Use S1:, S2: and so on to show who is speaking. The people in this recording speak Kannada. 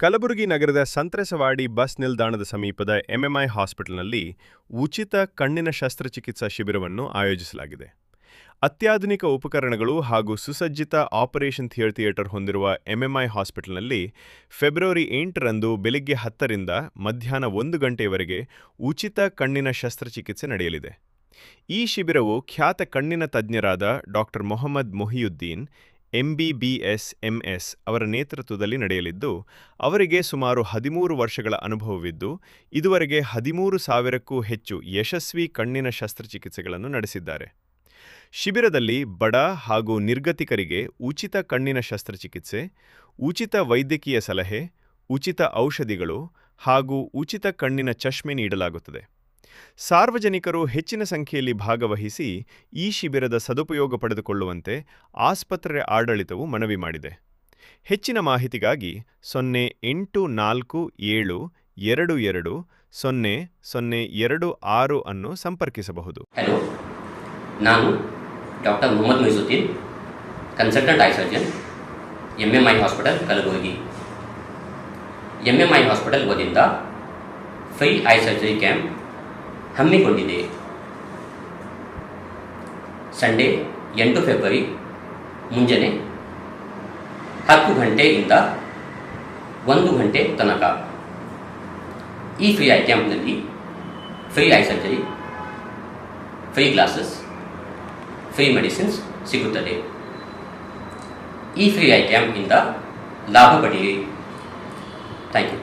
S1: ಕಲಬುರಗಿ ನಗರದ ಸಂತ್ರಸವಾಡಿ ಬಸ್ ನಿಲ್ದಾಣದ ಸಮೀಪದ ಎಂಎಂಐ ಹಾಸ್ಪಿಟಲ್ನಲ್ಲಿ ಉಚಿತ ಕಣ್ಣಿನ ಶಸ್ತ್ರಚಿಕಿತ್ಸಾ ಶಿಬಿರವನ್ನು ಆಯೋಜಿಸಲಾಗಿದೆ. ಅತ್ಯಾಧುನಿಕ ಉಪಕರಣಗಳು ಹಾಗೂ ಸುಸಜ್ಜಿತ ಆಪರೇಷನ್ ಥಿಯೇಟರ್ ಥಿಯೇಟರ್ ಹೊಂದಿರುವ ಎಂಎಂಐ ಹಾಸ್ಪಿಟಲ್ನಲ್ಲಿ ಫೆಬ್ರವರಿ ಎಂಟರಂದು ಬೆಳಿಗ್ಗೆ ಹತ್ತರಿಂದ ಮಧ್ಯಾಹ್ನ ಒಂದು ಗಂಟೆಯವರೆಗೆ ಉಚಿತ ಕಣ್ಣಿನ ಶಸ್ತ್ರಚಿಕಿತ್ಸೆ ನಡೆಯಲಿದೆ. ಈ ಶಿಬಿರವು ಖ್ಯಾತ ಕಣ್ಣಿನ ತಜ್ಞರಾದ doctor Mohammed Mohiuddin MBBS MS ಅವರ ನೇತೃತ್ವದಲ್ಲಿ ನಡೆಯಲಿದ್ದು, ಅವರಿಗೆ ಸುಮಾರು ಹದಿಮೂರು ವರ್ಷಗಳ ಅನುಭವವಿದ್ದು, ಇದುವರೆಗೆ ಹದಿಮೂರು ಸಾವಿರಕ್ಕೂ ಹೆಚ್ಚು ಯಶಸ್ವಿ ಕಣ್ಣಿನ ಶಸ್ತ್ರಚಿಕಿತ್ಸೆಗಳನ್ನು ನಡೆಸಿದ್ದಾರೆ. ಶಿಬಿರದಲ್ಲಿ ಬಡ ಹಾಗೂ ನಿರ್ಗತಿಕರಿಗೆ ಉಚಿತ ಕಣ್ಣಿನ ಶಸ್ತ್ರಚಿಕಿತ್ಸೆ, ಉಚಿತ ವೈದ್ಯಕೀಯ ಸಲಹೆ, ಉಚಿತ ಔಷಧಿಗಳು ಹಾಗೂ ಉಚಿತ ಕಣ್ಣಿನ ಚಷ್ಮೆ ನೀಡಲಾಗುತ್ತದೆ. ಸಾರ್ವಜನಿಕರು ಹೆಚ್ಚಿನ ಸಂಖ್ಯೆಯಲ್ಲಿ ಭಾಗವಹಿಸಿ ಈ ಶಿಬಿರದ ಸದುಪಯೋಗ ಪಡೆದುಕೊಳ್ಳುವಂತೆ ಆಸ್ಪತ್ರೆ ಆಡಳಿತವು ಮನವಿ ಮಾಡಿದೆ. ಹೆಚ್ಚಿನ ಮಾಹಿತಿಗಾಗಿ ಸೊನ್ನೆ ಎಂಟು ನಾಲ್ಕು ಏಳು ಎರಡು ಎರಡು ಸೊನ್ನೆ ಸೊನ್ನೆ ಎರಡು ಆರು ಅನ್ನು ಸಂಪರ್ಕಿಸಬಹುದು.
S2: ಹಲೋ, ನಾನು doctor Mohammed Maisuddin consultant eye surgeon M M I hospital Kalaburagi. M M I hospital ವತಿಯಿಂದ ಫ್ರೀ ಐ ಸರ್ಜರಿ ಕ್ಯಾಂಪ್ ಹಮ್ಮಿಕೊಂಡಿದೆ. ಸಂಡೇ ಎಂಟು ಫೆಬ್ರವರಿ ಮುಂಜಾನೆ ಹತ್ತು ಗಂಟೆಯಿಂದ ಒಂದು ಗಂಟೆ ತನಕ ಈ free eye ಕ್ಯಾಂಪ್ನಲ್ಲಿ free eye surgery free glasses free medicines ಸಿಗುತ್ತದೆ. ಈ ಫ್ರೀ ಐ ಕ್ಯಾಂಪಿಂದ ಲಾಭ ಪಡೆಯಿರಿ. Thank you